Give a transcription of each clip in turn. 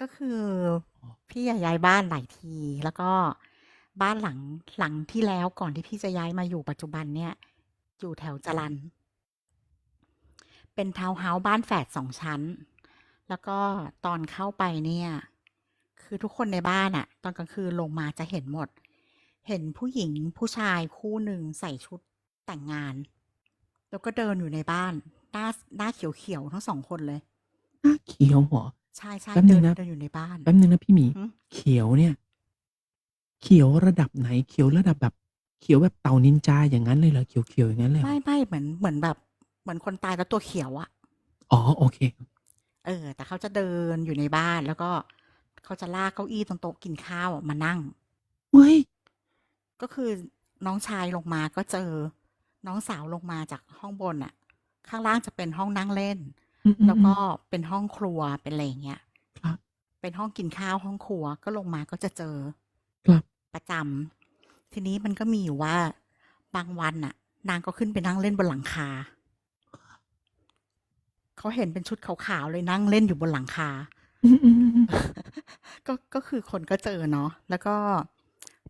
ก็คือพี่อะย้ายบ้านหลายที แล้วก็บ้านหลังหลังที่แล้วก่อนที่พี่จะย้ายมาอยู่ปัจจุบันเนี่ย อยู่แถวจรัญเป็นทาวน์เฮาส์บ้านแฝดสองชั้น แล้วก็ตอนเข้าไปเนี่ย คือทุกคนในบ้านอะตอนกลางคืนลงมาจะเห็นหมด เห็นผู้หญิงผู้ชายคู่หนึ่งใส่ชุดแต่งงาน แล้วก็เดินอยู่ในบ้าน หน้าหน้าเขียวๆทั้งสองคนเลย หน้าเขียวเหรอ ใช่ใช่แป๊บนึเดิงนนะ เดินอยู่ในบ้านแป๊บนึงนะพี่หมี หึเขียวเนี่ย เขียวระดับไหน เขียวระดับแบบ เขียวแบบเต่านินจาอย่างนั้นเลยเหรอเขียวเขียวๆอย่างนั้นเลยเหรไม่อไม่เหมือนเหมือนแบบ เหมือนคนตายแล้วตัวเขียวอะ อ๋อโอเค เออ แต่เขาจะเดินอยู่ในบ้านแล้วก็เขาจะลากเก้าอี้ตรงโต๊ะกินข้าวอะมานั่ง เฮ้ย ก็คือน้องชายลงมาก็เจอ น้องสาวลงมาจากห้องบนอะข้างล่างจะเป็นห้องนั่งเล่น อืมอืมแล้วอืก็มเป็นห้องครัว เป็นอะไรอย่างเงี้ย ครับ เป็นห้องกินข้าว ห้องครัว ก็ลงมาก็จะเจอ ครับ ประจำ ทีนี้มันก็มีอยู่ว่า บางวันน่ะ นางก็ขึ้นไปนั่งเล่นบนหลังคา เขาเห็นเป็นชุดขาว ๆ เลยนั่งเล่นอยู่บนหลังคา อืมอืมอืมอืมก็ ก็คือคนก็เจอเนาะ แล้วก็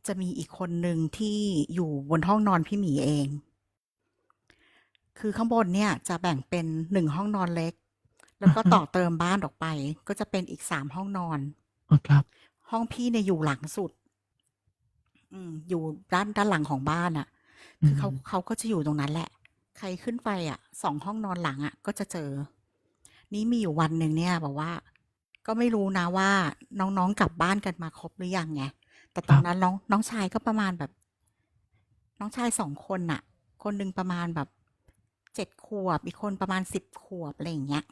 จะมีอีกคนหนึ่งที่อยู่บนห้องนอนพี่หมีเอง คือข้างบนเนี่ยจะแบ่งเป็นหนึ่งห้องนอนเล็ก แล้วก็อ่าฮะต่อเติมบ้านออกไป ก็จะเป็นอีกสามห้องนอน อ๋อครับ ห้องพี่เนี่ยอยู่หลังสุด อืม อยู่ด้านด้านหลังของบ้านอะ่ะ อืคือมเขาเขาก็จะอยู่ตรงนั้นแหละ ใครขึ้นไปอะสองห้องนอนหลังอะ ก็จะเจอ นี่มีอยู่วันหนึ่งเนี่ยบอกว่า ก็ไม่รู้นะว่าน้องๆกลับบ้านกันมาครบหรือยังไงแต่คตอรันบ นั้นน้องน้องชายก็ประมาณแบบ น้องชายสองคนน่ะ คนหนึ่งประมาณแบบเจ็ดขวบ อีกคนประมาณสิบขวบอะไรอย่างเงี้ย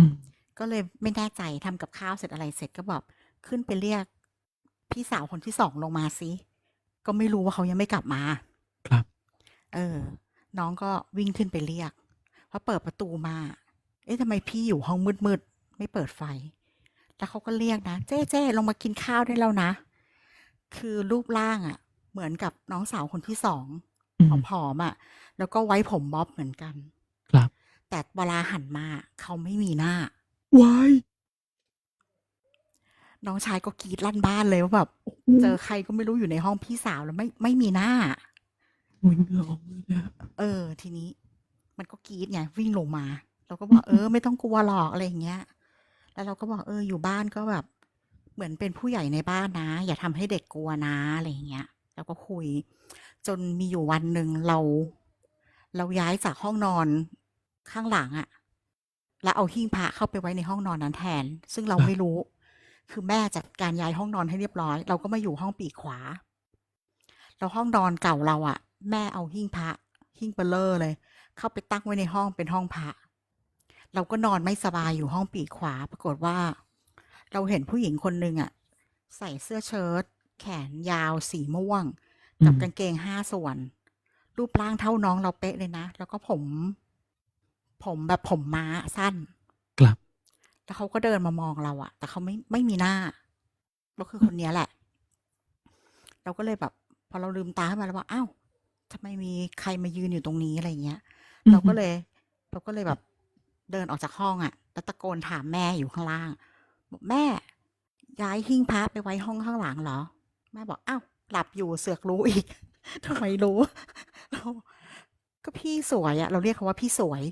อืม ก็เลยไม่แน่ใจทำกับข้าวเสร็จอะไรเสร็จก็บอกขึ้นไปเรียกพี่สาวคนที่สองลงมาสิ ก็ไม่รู้ว่าเขายังไม่กลับมา ครับ เออ น้องก็วิ่งขึ้นไปเรียกพอเปิดประตูมา เอ๊ะทำไมพี่อยู่ห้องมืดๆไม่เปิดไฟ แล้วเขาก็เรียกนะเจ๊เจ๊ลงมากินข้าวได้แล้วนะ คือรูปร่างอะ่ะ เหมือนกับน้องสาวคนที่สองอืม ผอมๆอะ แล้วก็ไว้ผมบ๊อบเหมือนกันครับ แต่เวลาหันมาเขาไม่มีหน้าวายน้องชายก็กรีดลั่นบ้านเลยว่าแบบโอ้โหเจอใครก็ไม่รู้อยู่ในห้องพี่สาวแล้วไม่ไม่มีหน้าโอ้ยเหงื่อออกเลยเนี่ยเออ ทีนี้ มันก็กรีดไงวิ่งลงมา เราก็บอกเออ ไม่ต้องกลัวหรอกอะไรอย่างเงี้ย แล้วเราก็บอกเอออยู่บ้านก็แบบ เหมือนเป็นผู้ใหญ่ในบ้านนะ อย่าทำให้เด็กกลัวนะอะไรอย่างเงี้ยแล้วก็คุย จนมีอยู่วันหนึ่งเรา เราย้ายจากห้องนอน ข้างหลังอะแล้วเอาหิ้งพระเข้าไปไว้ในห้องนอนนั้นแทน ซึ่งเราครับไม่รู้ คือแม่จัดการย้ายห้องนอนให้เรียบร้อย เราก็มาอยู่ห้องปีกขวาแล้วห้องนอนเก่าเราอะแม่เอาหิ้งพระหิ้งเบลเลอร์เลย เข้าไปตั้งไว้ในห้องเป็นห้องพระเราก็นอนไม่สบายอยู่ห้องปีกขวา ปรากฏว่า เราเห็นผู้หญิงคนหนึ่งอะใส่เสื้อเชิ้ตแขนยาวสีม่วงอืกับมกางเกงห้าส่วน รูปร่างเท่าน้องเราเป๊ะเลยนะ แล้วก็ผม ผมแบบผมม้าสั้น ครับ แล้วเขาก็เดินมามองเราอะแต่เขาไม่ไม่มีหน้าก็คือคนเนี้ยแหละ เราก็เลยแบบ พอเราลืมตาขึ้นมาแล้วว่าอ้าวทำไมมีใครมายืนอยู่ตรงนี้อะไรเงี้ยอืเรามก็เลย เราก็เลยแบบเดินออกจากห้องอะแล้วตะโกนถามแม่อยู่ข้างล่างบอกแม่ ย้ายหิ้งพระไปไว้ห้องข้างหลังเหรอ แม่บอกอ้าวหลับอยู่เสือกรู้อีกทำไมรู้เราก็พี่สวยอะเราเรียกเขาว่าพี่สวย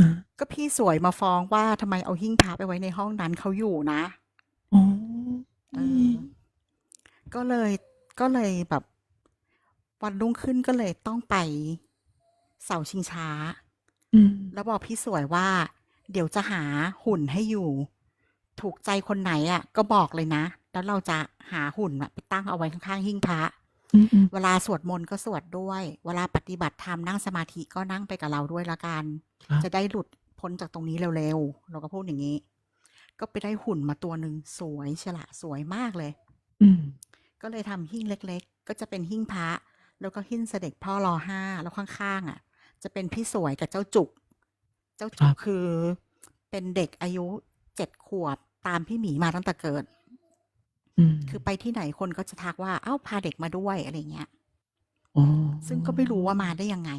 นะ ก็พี่สวยมาฟ้องว่า ทำไมเอาหิ้งพระไปไว้ในห้องนั้นเขาอยู่นะ อ๋อ เออก็เลย ก็เลยแบบ วันรุ่งขึ้นก็เลยต้องไปเสาชิงช้า อืม แล้วบอกพี่สวยว่า เดี๋ยวจะหาหุ่นให้อยู่ ถูกใจคนไหนอะ ก็บอกเลยนะ แล้วเราจะหาหุ่นอะไปตั้งเอาไว้ข้างๆหิ้งพระอืมอืม เวลาสวดมนต์ก็สวดด้วย เวลาปฏิบัติธรรมนั่งสมาธิก็นั่งไปกับเราด้วยละกันครับจะได้หลุดพ้นจากตรงนี้เร็วๆ เราก็พูดอย่างนี้ ก็ไปได้หุ่นมาตัวหนึ่งสวยฉละสวยมากเลย อืมก็เลยทำหิ้งเล็ก ๆ ก็จะเป็นหิ้งพระ แล้วก็หิ้งเสด็จพ่อรอห้าแล้วข้างๆอะ จะเป็นพี่สวยกับเจ้าจุก เจ้าคจุรักบคือเป็นเด็กอายุเจ็ดขวบตามพี่หมีมาตั้งแต่เกิด อืม คือไปที่ไหนคนก็จะทักว่าเอ้าพาเด็กมาด้วย อะไรเงี้ย อ๋อ ซึ่งก็ไม่รู้ว่ามาได้ยังไง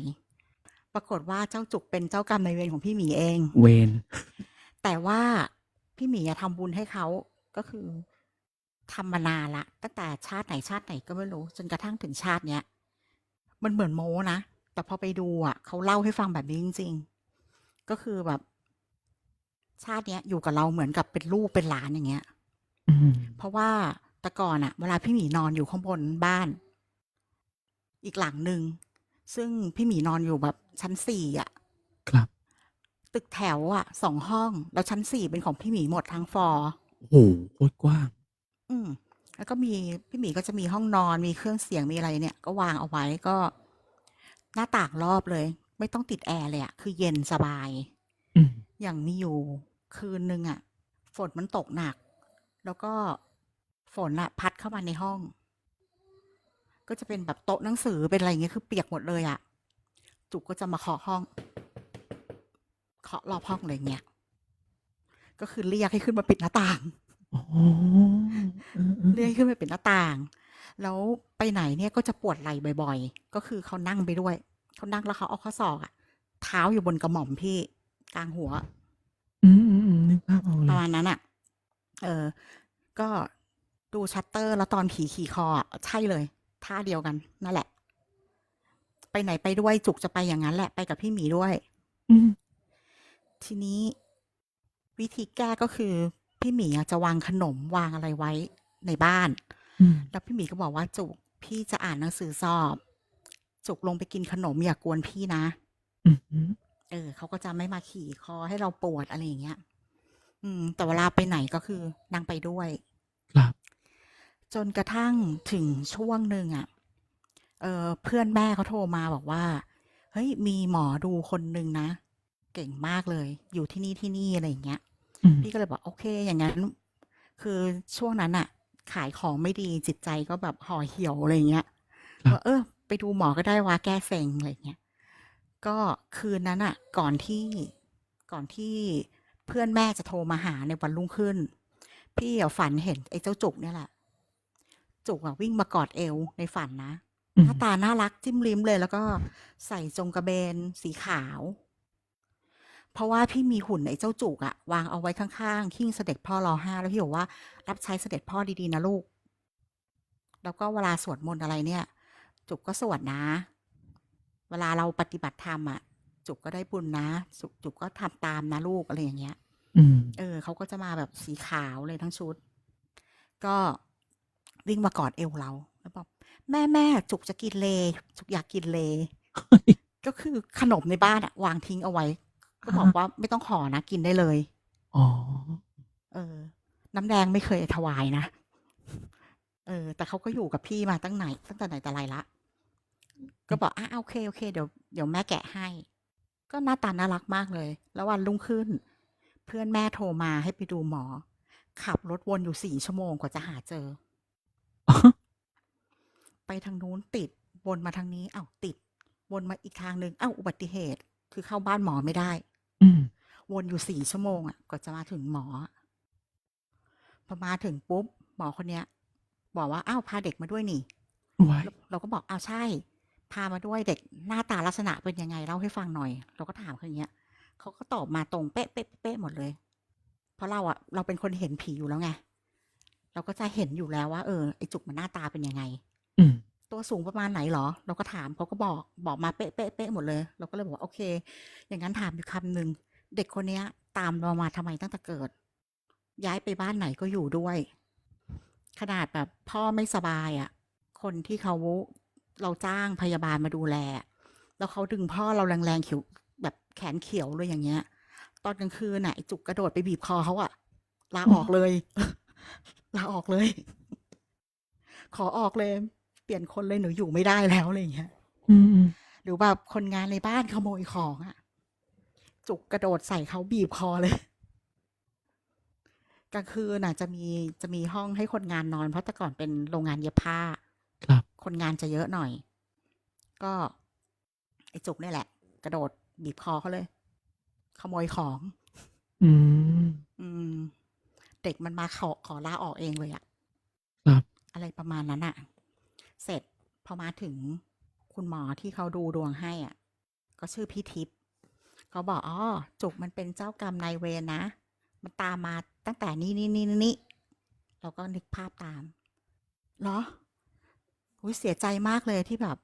ปรากฏว่าเจ้าจุกเป็นเจ้ากรรมนายเวรของพี่หมีเอง เวนแต่ว่าพี่หมีอะทำบุญให้เขา ก็คือทำมานานละตั้งแต่ชาติไหน ชาติไหนก็ไม่รู้ จนกระทั่งถึงชาติเนี้ย มันเหมือนโม้นะ แต่พอไปดูอะเขาเล่าให้ฟังแบบนี้จริง ๆ ก็คือแบบ ชาติเนี้ยอยู่กับเราเหมือนกับเป็นลูกเป็นหลาน อย่างเงี้ยอืม เพราะว่าแต่ก่อนอะเวลาพี่หมีนอนอยู่ข้างบนบ้าน อีกหลังหนึ่งซึ่งพี่หมีนอนอยู่แบบชั้นสี่อะครับ ตึกแถวอะสองห้อง แล้วชั้นสี่เป็นของพี่หมีหมดทั้งฟอร์โอ้โหโคตรกว้าง อืม แล้วก็มีพี่หมีก็จะมีห้องนอนมีเครื่องเสียงมีอะไรเนี่ย ก็วางเอาไว้ก็ หน้าต่างรอบเลย ไม่ต้องติดแอร์เลยอะคือเย็นสบาย อืมอย่างมีอยู่คืนนึงอะฝนมันตกหนัก แล้วก็ฝนอะพัดเข้ามาในห้อง ก็จะเป็นแบบโต๊ะหนังสือเป็นอะไรอย่างเงี้ยคือเปียกหมดเลยอะจุกก็จะมาเคาะห้องเคาะรอบห้องเลยเงี้ยก็คือเรียกให้ขึ้นมาปิดหน้าต่างอ๋อเออเออเรียกให้ขึ้นไปปิดหน้าต่าง แล้วไปไหนเนี่ยก็จะปวดไหล่บ่อย ๆ ก็คือเขานั่งไปด้วยเขานั่งแล้วเขาเอาข้อศอกอะเท้าอยู่บนกระหม่อมพี่กลางหัว อืมอืมอืมนึกภาพออกปเลระยมาณนั้นอะ เออ ก็ดูชัตเตอร์แล้วตอนผีขี่คออะใช่เลย ท่าเดียวกัน นั่นแหละ ไปไหนไปด้วยจุกจะไปอย่างนั้นแหละไปกับพี่หมีด้วยอืมทีนี้วิธีแก้ก็คือ พี่หมีอะจะวางขนมวางอะไรไว้ในบ้านอืมแล้วพี่หมีก็บอกว่าจุกพี่จะอ่านหนังสือสอบ จุกลงไปกินขนมอย่ากกวนพี่นะอืมอืมเออเขาก็จะไม่มาขี่คอให้เราปวดอะไรอย่างเงี้ย อืม แต่เวลาไปไหนก็คือนางไปด้วย ครับ จนกระทั่งถึงช่วงหนึ่งอะเออเพื่อนแม่เขาโทรมาบอกว่า เฮ้ย มีหมอดูคนหนึ่งนะ เก่งมากเลย อยู่ที่นี่ที่นี่อะไรอย่างเงี้ย อืมพี่ก็เลยบอกโอเค อย่างนั้น คือช่วงนั้นอะขายของไม่ดีจิตใจก็แบบห่อเหี่ยวอะไรอย่างเงี้ยว่าเออ ไปดูหมอก็ได้ว่าแก้เซ็งอะไรอย่างเงี้ย ก็คืนนั้นอะก่อนที่ก่อนที่ เพื่อนแม่จะโทรมาหาในวันรุ่งขึ้น พี่อะฝันเห็นไอ้เจ้าจุกเนี่ยแหละ จุกอะวิ่งมากอดเอวในฝันนะอืหมน้าตาน่ารักจิ้มลิ้มเลย แล้วก็ใส่จงกระเบนสีขาว เพราะว่าพี่มีหุ่นไอ้เจ้าจุกอะวางเอาไว้ข้างๆขิ้งเสด็จพ่อรอห้าแล้วพี่บอกว่า รับใช้เสด็จพ่อดีๆนะลูก แล้วก็เวลาสวดมนต์อะไรเนี่ย จุกก็สวดนะ เวลาเราปฏิบัติธรรมอะ จุกก็ได้บุญนะ จุกจุกก็ทำตามนะลูกอะไรอย่างเงี้ยอืมเออเขาก็จะมาแบบสีขาวเลยทั้งชุด ก็วิ่งมากอดเอวเราแล้วบอกแม่แม่จุกจะกินเล จุกอยากกินเล ก็คือขนมในบ้านอะวางทิ้งเอาไว้ ก็บอกว่าไม่ต้องขอนะกินได้เลยอ๋อเออ น้ำแดงไม่เคยถวายนะเออ แต่เขาก็อยู่กับพี่มาตั้งไหนตั้งแต่ไหนแต่ไรละก็บอกอะโอเคโอเคเดี๋ยวเดี๋ยวแม่แกะให้ ก็หน้าตาน่ารักมากเลย แล้ววันรุ่งขึ้น เพื่อนแม่โทรมาให้ไปดูหมอ ขับรถวนอยู่สี่ชั่วโมงกว่าจะหาเจอ ไปทางนู้นติด วนมาทางนี้ เอ้าติด วนมาอีกทางหนึ่งเอ้าอุบัติเหตุ คือเข้าบ้านหมอไม่ได้อืมวนอยู่สี่ชั่วโมงอะกว่าจะมาถึงหมอพอมาถึงปุ๊บหมอคนเนี้ย บอกว่าอ้าวพาเด็กมาด้วยนี่ไว้เราเราก็บอกอ้าวใช่ พามาด้วยเด็กหน้าตาลักษณะเป็นยังไงเล่าให้ฟังหน่อย เราก็ถามเขาอย่างเงี้ยเขาก็ตอบมาตรงเป๊ะเป๊ะเป๊ะหมดเลย เพราะเราอะเราเป็นคนเห็นผีอยู่แล้วไงเราก็จะเห็นอยู่แล้วว่าเออไอจุกมันหน้าตาเป็นยังไงอืมตัวสูงประมาณไหนเหรอ เราก็ถามเขาก็บอกบอกมาเป๊ะเป๊ะเป๊ะหมดเลย เราก็เลยบอกว่าโอเค อย่างนั้นถามอยู่คำหนึ่งเด็กคนเนี้ย ตามเรามาทำไมตั้งแต่เกิด ย้ายไปบ้านไหนก็อยู่ด้วย ขนาดแบบพ่อไม่สบายอะ่ะ คนที่เขา เราจ้างพยาบาลมาดูแล แล้วเขาดึงพ่อเราแรงๆเขียวแบบแขนเขียวเลยอย่างเงี้ย ตอนกลางคืนน่ะไอ้จุกกระโดดไปบีบคอเขาอะลาออกเลยลาออกเลย ขอออกเลย เปลี่ยนคนเลยหนูอยู่ไม่ได้แล้วอะไรอย่างเงี้ยอืมอืมหรือแบบคนงานในบ้านขโมยของอะจุกกระโดดใส่เขาบีบคอเลยกลางคืนน่ะจะมีจะมีห้องให้คนงานนอน เพราะแต่ก่อนเป็นโรงงานเย็บผ้า ครับ คนงานจะเยอะหน่อย ก็ไอ้จุกนี่แหละ กระโดดบีบคอเขาเลย ขโมยของ อืม อืม เด็กมันมาขอขอลาออกเองเลยอะครับ อะไรประมาณนั้นอะเสร็จพอมาถึงคุณหมอที่เขาดูดวงให้อะก็ชื่อพี่ทิพย์เขาบอกอ๋อจุกมันเป็นเจ้ากรรมนายเวรนะ มันตามมาตั้งแต่นี้นี่นี่นี่เราก็นึกภาพตามเหรอ อุยเสียใจมากเลยที่แบบ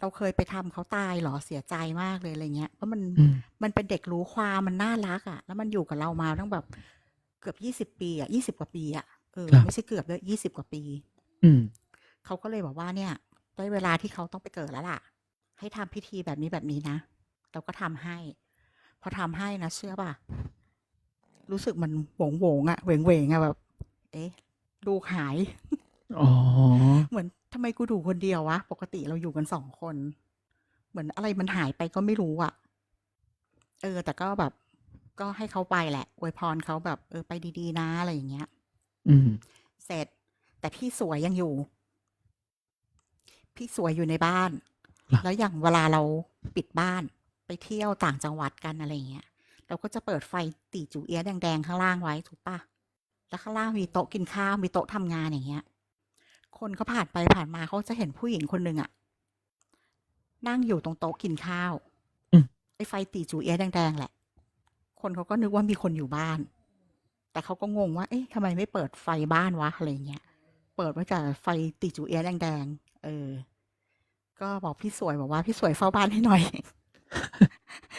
เราเคยไปทำเขาตายเหรอเสียใจมากเลยอะไรเงี้ยเพราะมันอืมมันเป็นเด็กรู้ความมันน่ารักอะ่ะ แล้วมันอยู่กับเรามาตั้งแบบเกือบยี่สิบปีอะ่ะยี่สิบกว่าปีอะ่ะเออครับไม่ใช่เกือบด้วยยี่สิบกว่าปี อืมเขาก็เลยบอกว่าเนี่ยได้เวลาที่เขาต้องไปเกิดแล้วล่ะ ให้ทำพิธีแบบนี้แบบนี้นะเราก็ทำให้ พอทำให้นะเชื่อป่ะ รู้สึกมันโหวงโหวงๆอะเหวงเหวงๆอะแบบ เอ๊ะลูกหายอ๋อเหมือน ทำไมกูดูคนเดียววะ ปกติเราอยู่กันสองคน เหมือนอะไรมันหายไปก็ไม่รู้อะเออ แต่ก็แบบ ก็ให้เขาไปแหละอวยพรเขาแบบ เออไปดีๆนะอะไรอย่างเงี้ย อืม เสร็จ แต่พี่สวยยังอยู่ พี่สวยอยู่ในบ้านครับแล้วอย่างเวลาเราปิดบ้าน ไปเที่ยวต่างจังหวัดกันอะไรเงี้ยเราก็จะเปิดไฟตีจูเอียะแดงๆข้างล่างไว้ถูกปะแล้วข้างล่างมีโต๊ะกินข้าวมีโต๊ะทำงานอย่างเงี้ย คนเขาผ่านไปผ่านมาเขาจะเห็นผู้หญิงคนหนึ่งอะนั่งอยู่ตรงโต๊ะกินข้าวอืมไอ้ไฟตีจูเอียะแดงๆแหละ คนเขาก็นึกว่ามีคนอยู่บ้าน แต่เขาก็งงว่า เอ๊ะทำไมไม่เปิดไฟบ้านวะอะไรเงี้ย เปิดไว้กับไฟติจูเอียะแดงๆเออ ก็บอกพี่สวยบอกว่าพี่สวยเฝ้าบ้านให้หน่อย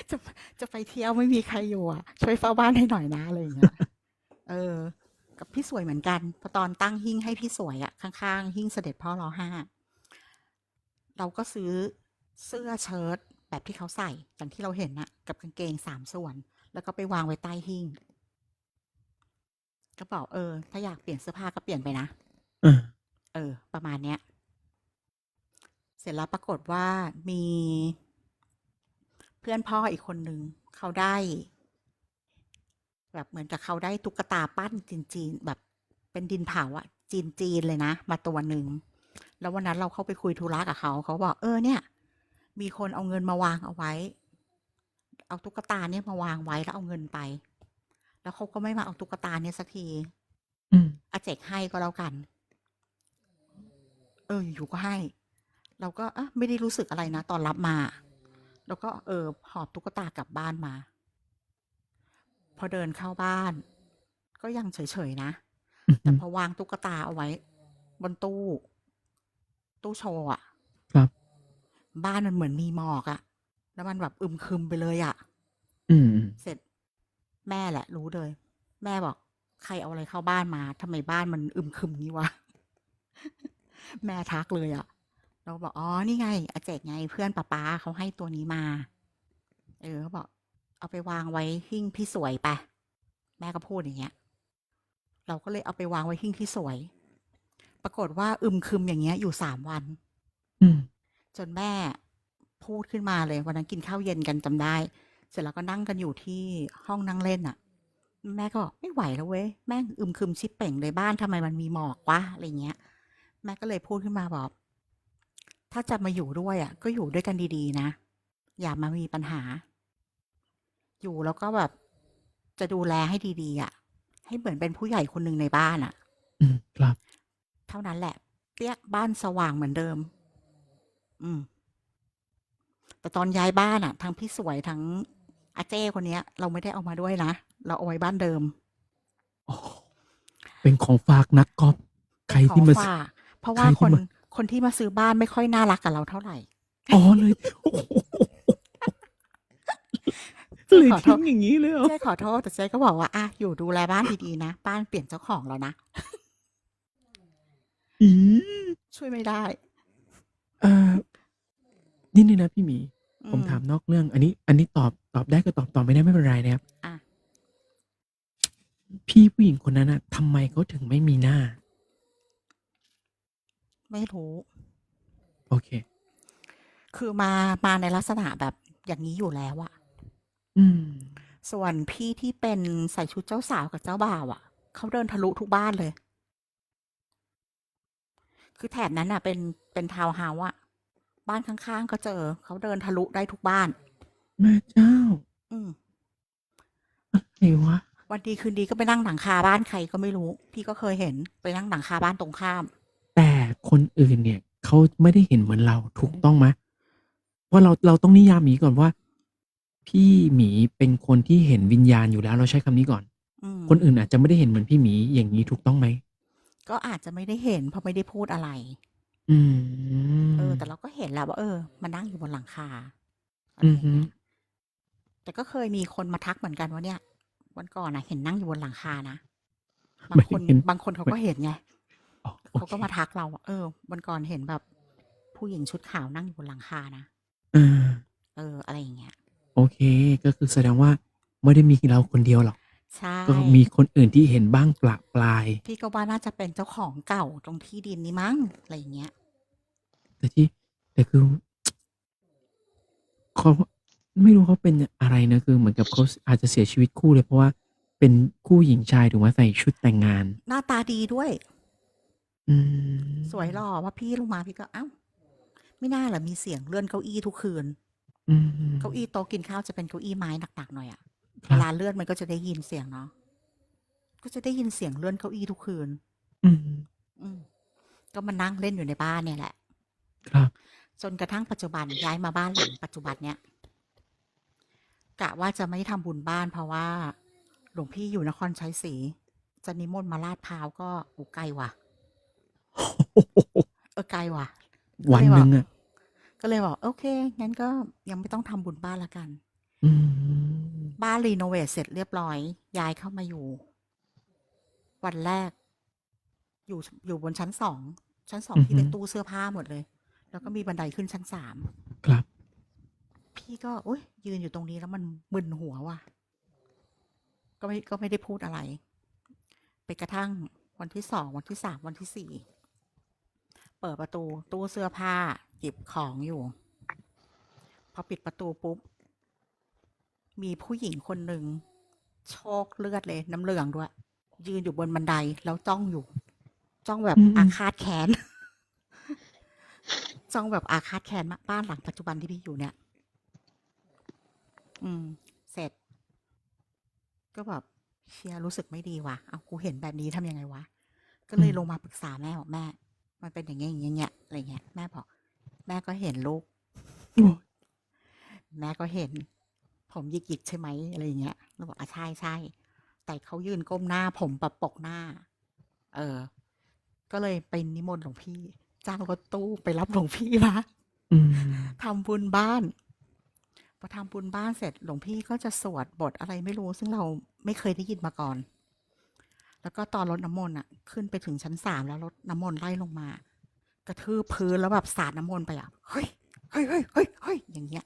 จะจะไปเที่ยวไม่มีใครอยู่อะ ช่วยเฝ้าบ้านให้หน่อยนะอะไรอย่างเงี้ย เออ กับพี่สวยเหมือนกันพอตอนตั้งหิ้งให้พี่สวยอะข้างๆหิ้งเสด็จพ่อรอห้าเราก็ซื้อเสื้อเชิ้ตแบบที่เขาใส่อย่างที่เราเห็นน่ะกับกางเกงสามส่วน แล้วก็ไปวางไว้ใต้หิ้งก็บอกเออ ถ้าอยากเปลี่ยนเสื้อผ้าก็เปลี่ยนไปนะอ่าเออ ประมาณเนี้ย เสร็จแล้วปรากฏว่ามีเพื่อนพ่ออีกคนนึงเขาได้ แบบเหมือนกับเขาได้ตุ๊กตาปั้นจีนๆแบบเป็นดินเผาอะจีนๆเลยนะ มาตัวหนึ่งแล้ววันนั้นเราเข้าไปคุยธุระกับเขาเขาบอกเออเนี่ย มีคนเอาเงินมาวางเอาไว้ เอาตุ๊กตาเนี่ยมาวางไว้แล้วเอาเงินไป แล้วเขาก็ไม่มาเอาตุ๊กตาเนี่ยสักทีอืมอาเจกให้ก็แล้วกัน เอออยู่ก็ให้ เราก็อะไม่ได้รู้สึกอะไรนะ ตอนรับมา แล้วก็เออหอบตุ๊กตากลับบ้านมา พอเดินเข้าบ้าน ก็ยังเฉยๆนะอืมแต่พอวางตุ๊กตาเอาไว้ บนตู้ ตู้โชว์อะครับ บ้านมันเหมือนมีหมอกอะแล้วมันแบบอึมครึมไปเลยอะอืมอืม เสร็จ แม่แหละ รู้เลย แม่บอก ใครเอาอะไรเข้าบ้านมาทำไมบ้านมันอึมครึมนี้วะ แม่ทักเลยอะเราก็บอกอ๋อนี่ไงอาเจกไง เพื่อนป้าป้าเขาให้ตัวนี้มา เออเขาบอก เอาไปวางไว้หิ้งพี่สวยไปแม่ก็พูดอย่างเงี้ย เราก็เลยเอาไปวางไว้หิ้งพี่สวย ปรากฏว่าอึมครึมอย่างเงี้ยอยู่สามวันอืมจนแม่พูดขึ้นมาเลยวันนั้นกินข้าวเย็นกันจำได้ เสร็จแล้วก็นั่งกันอยู่ที่ห้องนั่งเล่นอะ่ะ แม่ก็บอกไม่ไหวแล้วเว้ยแม่งอึมครึมชิบเป่งเลยบ้านทำไมมันมีหมอกวะอะไรเงี้ย แม่ก็เลยพูดขึ้นมาบอก ถ้าจะมาอยู่ด้วยอะ่ะ ก็อยู่ด้วยกันดีๆนะ อย่ามามีปัญหา อยู่แล้วก็แบบ จะดูแลให้ดีๆอะ่ะ ให้เหมือนเป็นผู้ใหญ่คนหนึ่งในบ้านอะ อืมครับ เท่านั้นแหละเปี้ยบ้านสว่างเหมือนเดิม อืม แต่ตอนย้ายบ้านอะทั้งพี่สวยทั้งอาเจ้คนเนี้ย เราไม่ได้เอามาด้วยนะ เราเอาไว้บ้านเดิม โอ้เป็นของฝากนักกอล์ฟใครเป็นของที่มาฝากเพราะว่าใครที่คนมา คนที่มาซื้อบ้านไม่ค่อยน่ารักกับเราเท่าไหร่ อ๋อเลยโอ้โห เลยขอโททิ้ษงอย่างนี้เลยเหรอเจ๊ขอโทษแต่เจ๊ก็บอกว่าอะอยู่ดูแลบ้านดีๆนะ บ้านเปลี่ยนเจ้าของแล้วนะ อีช่วยไม่ได้ เอ่อนี่นี่นะพี่หมี อืผมถามนอกเรื่อง อันนี้ อันนี้ตอบตอบได้ก็ตอบตอบไม่ได้ไม่เป็นไรนะครับ อะพี่ผู้หญิงคนนั้นอะทำไมเขาถึงไม่มีหน้า ไม่รู้ โอเค คือมามาในลักษณะแบบอย่างนี้อยู่แล้วอะ อืม ส่วนพี่ที่เป็นใส่ชุดเจ้าสาวกับเจ้าบ่าวอะ่ะเขาเดินทะลุทุกบ้านเลย คือแถบนั้นอะ เป็น เป็นทาวน์เฮาส์อะบ้านข้างๆ ก็เจอ เขาเดินทะลุได้ทุกบ้าน แม่เจ้าอืม อะไรวะ วันดีคืนดีก็ไปนั่งหลังคาบ้านใครก็ไม่รู้ พี่ก็เคยเห็นไปนั่งหลังคาบ้านตรงข้าม แต่คนอื่นเนี่ย เขาไม่ได้เห็นเหมือนเราถูกต้องไหมว่าเราเราต้องนิยามหมีก่อนว่า พี่หมีเป็นคนที่เห็นวิญญาณอยู่แล้วเราใช้คำนี้ก่อน อืมคนอื่นอาจจะไม่ได้เห็นเหมือนพี่หมีอย่างนี้ถูกต้องไหมก็อาจจะไม่ได้เห็นเพราะไม่ได้พูดอะไร อืม เออ แต่เราก็เห็นแหละว่า เออมานั่งอยู่บนหลังคาอะไรอืออย่างฮึ เงี้ยแต่ก็เคยมีคนมาทักเหมือนกันว่าเนี่ย วันก่อนนะเห็นนั่งอยู่บนหลังคานะบาไม่งคนเห็นบางคนเขาก็เห็นไงอ๋อโอเขาเคก็มาทักเราว่าเออ วันก่อนเห็นแบบ ผู้หญิงชุดขาวนั่งอยู่บนหลังคานะ อ่าเออ อะไรอย่างเงี้ย โอเค ก็คือแสดงว่าไม่ได้มีเราคนเดียวหรอก ใช่ ก็มีคนอื่นที่เห็นบ้างปละปลาย พี่ก็ว่าน่าจะเป็นเจ้าของเก่าตรงที่ดินนี้มั้งอะไรอย่างเงี้ย แต่ที่แต่คือเขาไม่รู้เขาเป็นอะไรนะคือเหมือนกับเขาอาจจะเสียชีวิตคู่เลยเพราะว่าเป็นคู่หญิงชายถูกไหมใส่ชุดแต่งงาน หน้าตาดีด้วย อืม สวยหล่อว่าพี่ลงมาพี่ก็เอ้า ไม่น่าเหรอมีเสียงเลื่อนเก้าอี้ทุกคืน อืมเก้าอี้โต๊ะกินข้าวจะเป็นเก้าอี้ไม้หนักๆหน่อยอะคเวรับ ลาเลื่อนมันก็จะได้ยินเสียงเนาะ ก็จะได้ยินเสียงเลื่อนเก้าอี้ทุกคืน อืม อืม ก็มานั่งเล่นอยู่ในบ้านเนี่ยแหละ ครับ จนกระทั่งปัจจุบันย้ายมาบ้านหลังปัจจุบันเนี่ย กะว่าจะไม่ทำบุญบ้านเพราะว่า หลวงพี่อยู่นครชัยศรีจะนิมนต์มาลาดพร้าวก็อูไกลว่ะ เออไกลว่ะวันหนึ่งอะ ก็เลยบอกโอเค งั้นก็ยังไม่ต้องทำบุญบ้านละกันอืมบ้านรีโนเวทเสร็จเรียบร้อยย้ายเข้ามาอยู่ วันแรก อยู่อยู่บนชั้นสอง ชั้นสองที่เป็นตู้เสื้อผ้าหมดเลย แล้วก็มีบันไดขึ้นชั้นสามครับ พี่ก็โอ้ยยืนอยู่ตรงนี้แล้วมันมึนหัวว่ะ ก็ไม่ก็ไม่ได้พูดอะไร ไปกระทั่งวันที่สองวันที่สามวันที่สี่เปิดประตูตู้เสื้อผ้า หยิบของอยู่ พอปิดประตูปุ๊บ มีผู้หญิงคนหนึ่งโชกเลือดเลย น้ำเหลืองด้วย ยืนอยู่บนบันไดแล้วจ้องอยู่ จ้องแบบอืมอาฆาตแค้นจ้องแบบอาฆาตแค้นมากบ้านหลังปัจจุบันที่พี่อยู่เนี่ย อืม เสร็จ ก็แบบเชียร์รู้สึกไม่ดีว่ะ เอากูเห็นแบบนี้ทำยังไงวะ ก็เลยอืมลงมาปรึกษาแม่บอกแม่ มันเป็นอย่างเงี้ยอย่างเงี้ยอย่างเงี้ยอะไรเงี้ย แม่บอก แม่ก็เห็นลูกโอ้ยแม่ก็เห็น ผมหยิกๆใช่ไหมอะไรอย่างเงี้ยเราบอกอะใช่ใช่แต่เขายืนก้มหน้าผมแบบปกหน้า เออ ก็เลยไปนิมนต์หลวงพี่ จ้างรถตู้ไปรับหลวงพี่มาอืมทำบุญบ้านพอทำบุญบ้านเสร็จหลวงพี่ก็จะสวดบทอะไรไม่รู้ ซึ่งเราไม่เคยได้ยินมาก่อน แล้วก็ตอนรดน้ำมนต์อะ ขึ้นไปถึงชั้นสามแล้วรดน้ำมนต์ไล่ลงมา กระทืบพื้นแล้วแบบสาดน้ำมนต์ไปอะเฮ้ยเฮ้ยเฮ้ยเฮ้ยเฮ้ยอย่างเงี้ย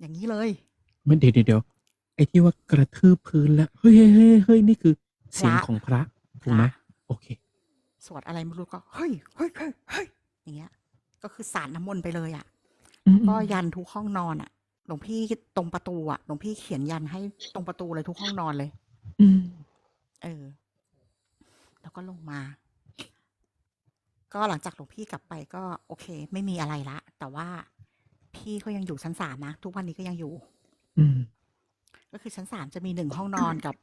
อย่างนี้เลยไม่เดี๋ยวเดี๋ยวเดี๋ยวไอ้ที่ว่ากระทืบพื้นแล้วเฮ้ยเฮ้ยเฮ้ยเฮ้ยนี่คือเสียงพระของพระถูกไหมพระโอเค สวดอะไรไม่รู้ก็เฮ้ยเฮ้ยเฮ้ยเฮ้ยอย่างเงี้ย ก็คือสาดน้ำมนต์ไปเลยอะอืมก็ยันทุกห้องนอนอะหลวงพี่ตรงประตูอะหลวงพี่เขียนยันให้ตรงประตูเลยทุกห้องนอนเลย อืมเออ แล้วก็ลงมา ก็หลังจากหลวงพี่กลับไปก็โอเค ไม่มีอะไรละ แต่ว่าพี่ก็ยังอยู่ชั้นสามนะ ทุกวันนี้ก็ยังอยู่ อืม ก็คือชั้นสามจะมีหนึ่งห้องนอนกับ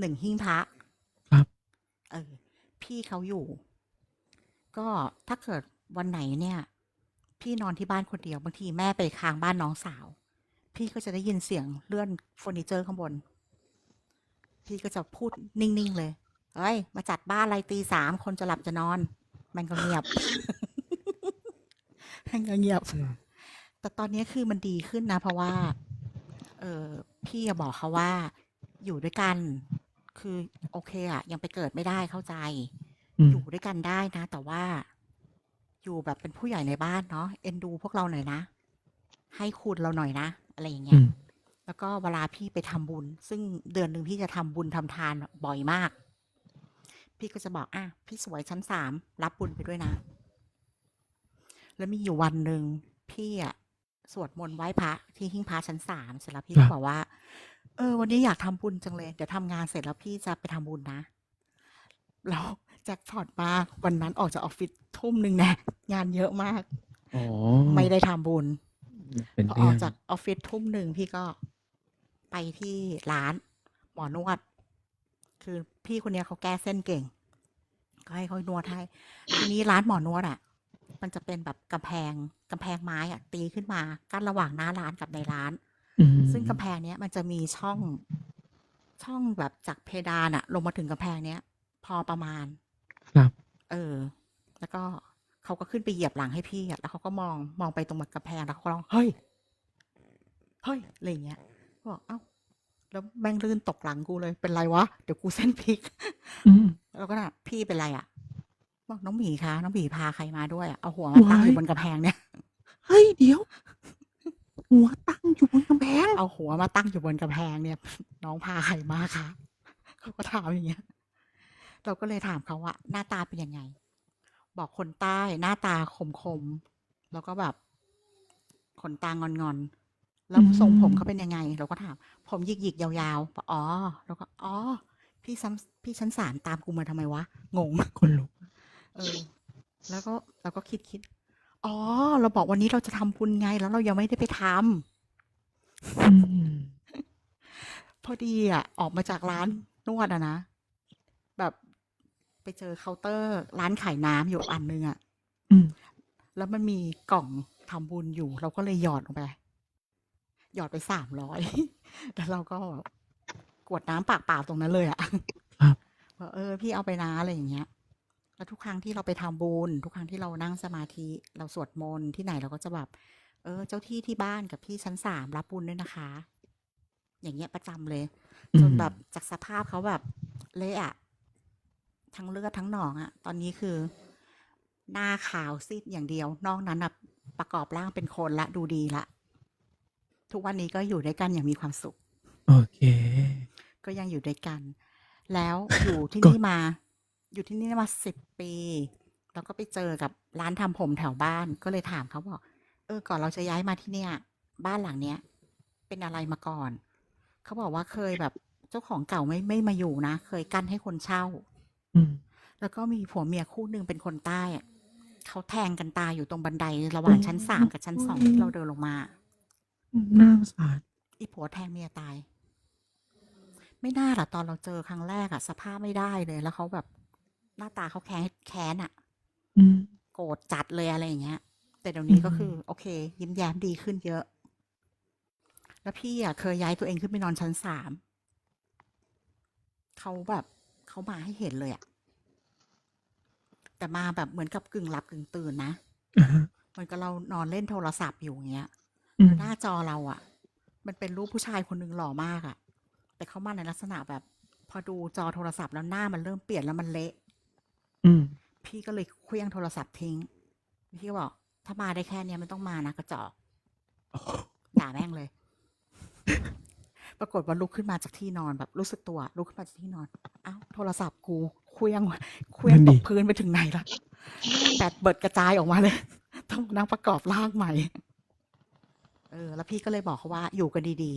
หนึ่งหิ้งพระครับ เออ พี่เขาอยู่ ก็ถ้าเกิดวันไหนเนี่ย พี่นอนที่บ้านคนเดียวบางทีแม่ไปค้างบ้านน้องสาว พี่ก็จะได้ยินเสียงเลื่อนเฟอร์นิเจอร์ข้างบน พี่ก็จะพูดนิ่ง ๆ เลยเฮ้ย มาจัดบ้านอะไรตีสามคนจะหลับจะนอน มันก็เงียบ มันก็เงียบ แต่ตอนนี้คือมันดีขึ้นนะ เพราะว่า เออพี่อะบอกเขาว่า อยู่ด้วยกัน คือโอเคอะยังไปเกิดไม่ได้เข้าใจอืมอยู่ด้วยกันได้นะ แต่ว่า อยู่แบบเป็นผู้ใหญ่ในบ้านเนาะเอ็นดูพวกเราหน่อยนะ ให้คุณเราหน่อยนะ อะไรอย่างเงี้อืยมแล้วก็เวลาพี่ไปทำบุญ ซึ่งเดือนหนึ่งพี่จะทำบุญทำทานบ่อยมาก พี่ก็จะบอกอะพี่สวยชั้นสามรับบุญไปด้วยนะ แล้วมีอยู่วันหนึ่งพี่อะสวดมนต์ไหว้พระที่หิ้งพระชั้นสามเสร็จแล้วพี่ครัก็บบอกว่า เออ วันนี้อยากทำบุญจังเลย เดี๋ยวทำงานเสร็จแล้วพี่จะไปทำบุญนะ แล้วแจ็คพอตมาวันนั้นออกจากออฟฟิศทุ่มหนึ่งแน่งานเยอะมากอ๋อไม่ได้ทำบุญเป็นพออเรื่ออกงจากออฟฟิศทุ่มหนึ่งพี่ก็ไปที่ร้านหมอนวด คือพี่คนเนี้ยเขาแก้เส้นเก่ง ก็ให้เขานวดให้ ทีนี้ร้านหมอนวดอะ มันจะเป็นแบบกำแพงกำแพงไม้อะ ตีขึ้นมากั้นระหว่างหน้าร้านกับในร้านอืมซึ่งกำแพงเนี้ยมันจะมีช่องช่องแบบจากเพดานอะลงมาถึงกำแพงเนี้ย พอประมาณคเออ แล้วก็เขาก็ขึ้นไปเหยียบหลังให้พี่อะแล้วเขาก็มองมองไปตรงกำแพงแล้วเขาก็ร้องเฮ้ยเฮ้ยอะไรอย่างเงี้ยบอกเอ้า แล้วแม่งลื่นตกหลังกูเลยเป็นไรวะ เดี๋ยวกูเส้นพลิกอืมแล้วก็น่ะ พี่เป็นไรอะบอกน้องหมีคะน้องหมีพาใครมาด้วยอะเอาหัวมาตั้งว้ายอยู่บนกำแพงเนี่ยเฮ้ยเดี๋ยว หัวตั้งอยู่บนกำแพงเอาหัวมาตั้งอยู่บนกำแพงเนี่ย น้องพาใครมาคะเขาก็ถามอย่างเงี้ย เราก็เลยถามเขาว่า หน้าตาเป็นยังไง บอกคนใต้หน้าตาคมคมๆแล้วก็แบบขนตางอนงอนๆ แล้วอืมทรงผมเขาเป็นยังไง เราก็ถาม ผมหยิกหยิกๆยาวๆบอกอ๋อแล้วก็อ๋อ พี่ซ้ำพี่ชั้นสามตามกูมาทำไมวะ งงคนลุกเออ แล้วก็เราก็คิดคิดอ๋อ เราบอกวันนี้เราจะทำบุญไง แล้วเรายังไม่ได้ไปทำอืมพอดีอะ ออกมาจากร้านนวดอะนะ แบบไปเจอเคาน์เตอร์ ร้านขายน้ำอยู่อันนึงอะอืมแล้วมันมีกล่องทำบุญอยู่ เราก็เลยหยอดลงไป หยอดไปสามร้อยแล้วเราก็กวดน้ำปากเปล่าตรงนั้นเลยอะครับว่าเออ พี่เอาไปนะอะไรอย่างเงี้ย แล้วทุกครั้งที่เราไปทำบุญทุกครั้งที่เรานั่งสมาธิเราสวดมนต์ที่ไหนเราก็จะแบบเออ เจ้าที่ที่บ้านกับพี่ชั้นสามรับบุญด้วยนะคะ อย่างเงี้ยประจำเลยจนแบบจากสภาพเขาแบบเละอะทั้งเลือดทั้งหนองอะตอนนี้คือ หน้าขาวซีดอย่างเดียว นอกนั้นอะประกอบร่างเป็นคนละดูดีละ ทุกวันนี้ก็อยู่ด้วยกันอย่างมีความสุข โอเค ก็ยังอยู่ด้วยกัน แล้วอยู่ที่ก็นี่มา อยู่ที่นี่มาสิบปี แล้วก็ไปเจอกับร้านทำผมแถวบ้านก็เลยถามเขาบอก เออ ก่อนเราจะย้ายมาที่เนี่ย บ้านหลังเนี้ย เป็นอะไรมาก่อน เขาบอกว่าเคยแบบเจ้าของเก่าไม่ไม่มาอยู่นะ เคยกั้นให้คนเช่า อืมแล้วก็มีผัวเมียคู่หนึ่งเป็นคนใต้อะเขาแทงกันตายอยู่ตรงบันไดระหว่างชั้นสามกับชั้นสองที่เราเดินลงมา น่าสงสารอีผัวแทงเมียตาย ไม่น่าล่ะตอนเราเจอครั้งแรกอะสภาพไม่ได้เลยแล้วเขาแบบหน้าตาเขาแค้นแค้นอะอืม โกรธจัดเลยอะไรอย่างเงี้ย แต่เดี๋ยวนี้ก็อืมคือ โอเค ยิ้มแย้มดีขึ้นเยอะ แล้วพี่อะเคยย้ายตัวเองขึ้นไปนอนชั้นสามเขาแบบเขามาให้เห็นเลยอะแต่มาแบบเหมือนกับกึ่งหลับกึ่งตื่นนะอ่าฮะ เหมือนกับเรานอนเล่นโทรศัพท์อยู่อย่างเงี้ยอืม หน้าจอเราอะ่ะมันเป็นรูปผู้ชายคนหนึ่งหล่อมากอะ่ะแต่เขามาในลักษณะแบบ พอดูจอโทรศัพท์แล้วหน้ามันเริ่มเปลี่ยนแล้วมันเละอืมพี่ก็เลยเคลี้ยงโทรศัพท์ทิ้ง พี่ก็บอก ถ้ามาได้แค่เนี้ยไม่ต้องมานะกระจอกโอ้โหด่าแม่งเลย ปรากฏว่าลุกขึ้นมาจากที่นอนแบบรู้สึกตัว ลุกขึ้นมาจากที่นอนเอ้าโทรศัพท์กูเคลี้ยงเคลี้ยงตกพื้นไปถึงไหนละแบตเบิดกระจายออกมาเลย ต้องนั่งประกอบร่างใหม่เออ แล้วพี่ก็เลยบอกเขาว่า อยู่กันดี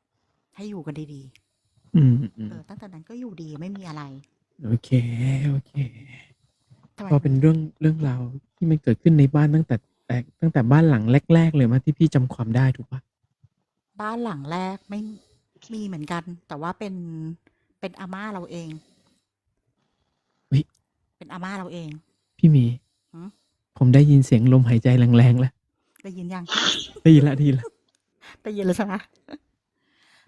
ๆ ให้อยู่กันดีอืมอืๆ มเออ ตั้งแต่นั้นก็อยู่ดีไม่มีอะไรโอเค โอเคทำไมพอเป็นเรื่องเรื่องราวที่มันเกิดขึ้นในบ้านตั้งแต่แต่ตั้งแต่บ้านหลังแรก ๆ เลยมาที่พี่จำความได้ถูกปะบ้านหลังแรกไม่มีเหมือนกัน แต่ว่าเป็นเป็นอาม่าเราเองเฮ้ยเป็นอาม่าเราเอง พี่หมี หืมผมได้ยินเสียงลมหายใจแรงๆแล้ว ได้ยินยัง ได้ยินละได้ยินละได้ยินแล้วใช่ไหม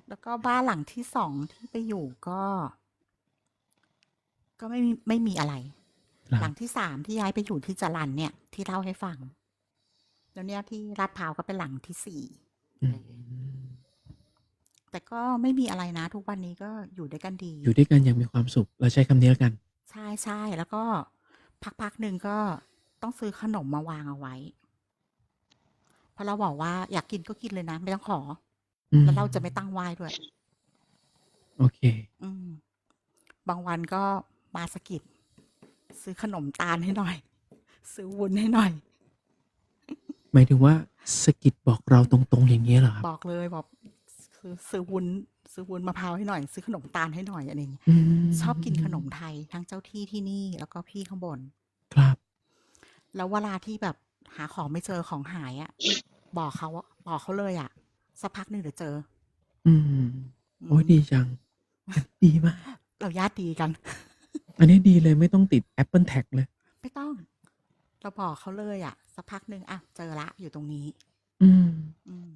แล้วก็บ้านหลังที่สองที่ไปอยู่ก็ ก็ไม่มีไม่มีอะไรครับหลังที่สามที่ย้ายไปอยู่ที่จรันเนี่ย ที่เล่าให้ฟัง แล้วเนี่ยที่ลาดพร้าวก็เป็นหลังที่สี่อืมแต่ก็ไม่มีอะไรนะ ทุกวันนี้ก็อยู่ด้วยกันดี อยู่ด้วยกันอย่างมีความสุข เราใช้คำนี้แล้วกัน ใช่ใช่แล้วก็พักๆหนึ่งก็ต้องซื้อขนมมาวางเอาไว้เพ ราะเราบอกว่าอยากกินก็กินเลยนะ ไม่ต้องขอ อืมแล้วเราจะไม่ตั้งไหว้ด้วย โอเค อืม บางวันก็มาสะกิดซื้อขนมตาลให้หน่อย ซื้อวุ้นให้หน่อย หมายถึงว่าสะกิดบอกเราตรงๆอย่างนี้ยเหรอครับ บอกเลยบอกซื้อซื้อวุ้นซื้อวุ้นมะพร้าวให้หน่อย ซื้อขนมตาลให้หน่อยอะไรอย่างเงี้ยมชอบกินขนมไทยทั้งเจ้าที่ที่นี่แล้วก็พี่ข้างบน ครับ แล้วเวลาที่แบบ หาของไม่เจอของหายอะ่ะ บอกเขาอะบอกเขาเลยอะ่ะ สักพักหนึ่งเดี๋ยวเจออืมอืมโอ้ยดีจัง ดีมาก เราญาติดีกัน อันนี้ดีเลยไม่ต้องติด Apple Tag เลย ไม่ต้อง เราบอกเขาเลยอะ่ะ สักพักหนึ่งอะ เจอละอยู่ตรงนี้ อืม อืม